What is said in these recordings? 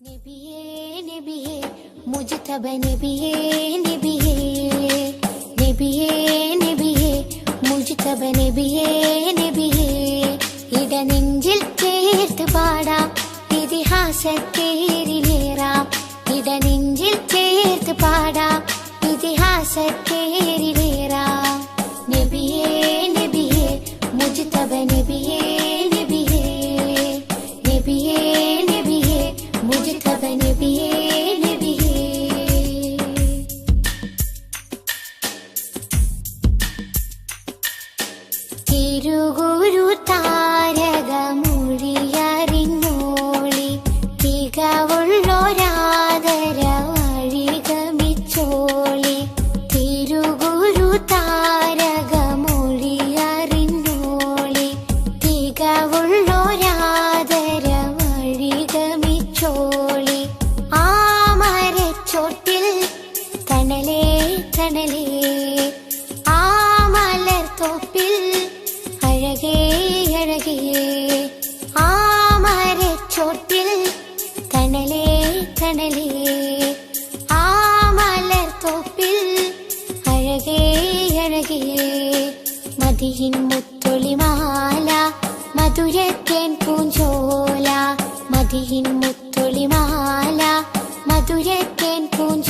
നബിയേ നബിയേ മുജ്തബ നബിയേ നബിയേ നബിയേ നബിയേ മുജ്തബ നബിയേ നബിയേ ഇടനെഞ്ചിൽ ചേർത്ത് പാടാം ഇതിഹാസത്തേരിലേറാം ഇടനെഞ്ചിൽ ചേർത്ത് പാടാം ഇതിഹാസത്തേരിലേറാം തണലേ തണലേ. ആ മലർത്തോപ്പിൽ അഴകേ അഴകേ. ആ മരച്ചോട്ടിൽ തണലേ തണലേ. ആ മലർത്തോപ്പിൽ അഴകേ അഴകേ. മതിയിൻ മുത്തൊളിമാല മധുരത്തേൻ പൂഞ്ചോല. മതിയിൻ മുത്തൊളിമാല മധുരത്തേൻ പൂഞ്ചോല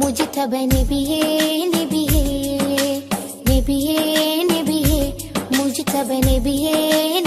മുജ്തബ നബിയേ നബിയേ നബിയേ നബിയേ മുജ്തബ നബിയേ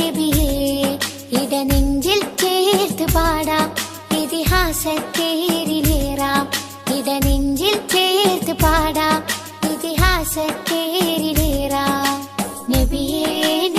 നബിയേ ഇടനെഞ്ചിൽ ചേർത്ത് പാടാം ഇതിഹാസത്തേരിലേറാം ഇടനെഞ്ചിൽ ചേർത്ത് പാടാം ഇതിഹാസത്തേരിലേറാം നബിയേ നബിയേ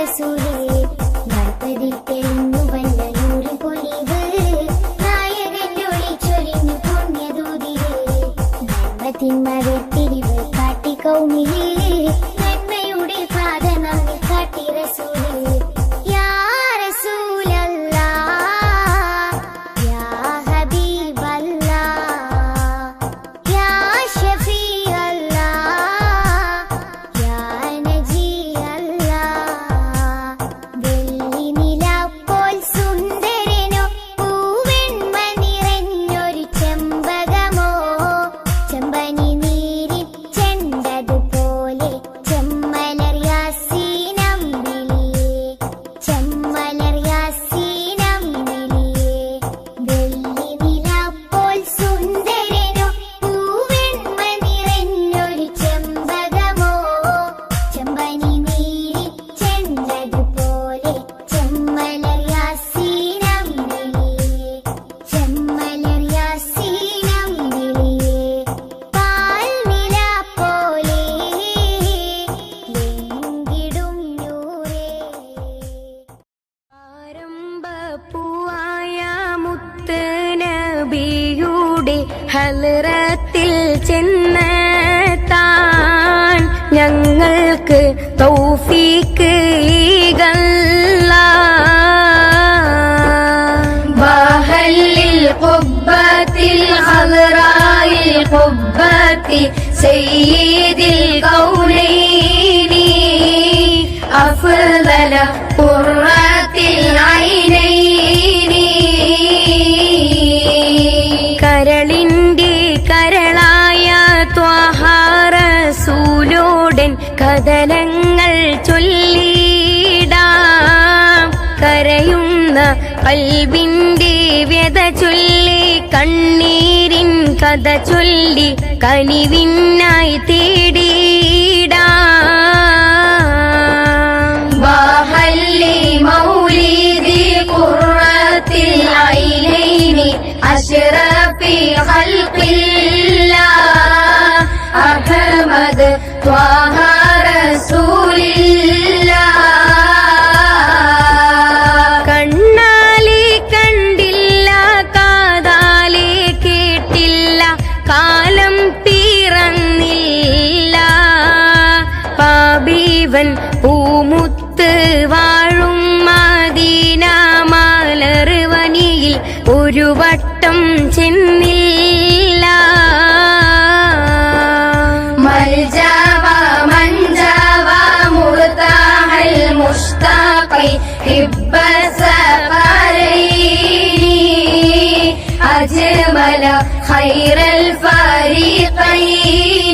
eres un ഞങ്ങൾക്ക് തൗഫീക്ക് ഈകല്ല ബാഹല്ലിൽ കുബ്ബത്തിൽ ഹദറായിൽ കുബ്ബത്തി സയ്യിദിൽ കൗനൈനി. അഫ്ദല കൽബിന്റെ വ്യത ചൊല്ലി കണ്ണീരിൻ കഥ ചൊല്ലി കനിവിനായി തേടിയിടാം ഒരു വട്ടം ചെന്നില്ല. മൽജാവ മഞ്ചാവ ഫരീഖൈനി.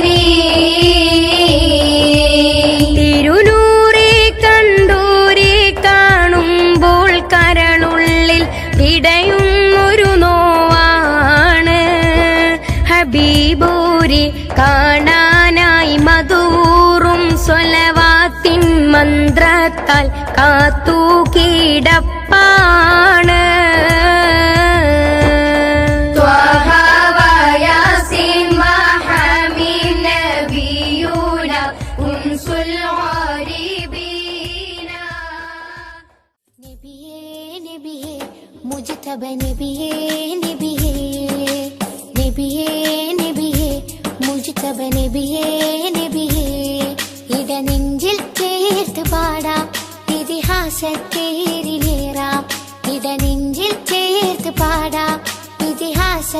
കാത്തു കിടപ്പാണ് தேரிலேறாம் இத நெஞ்சில் சேர்த்து பாடாம் இதிகாச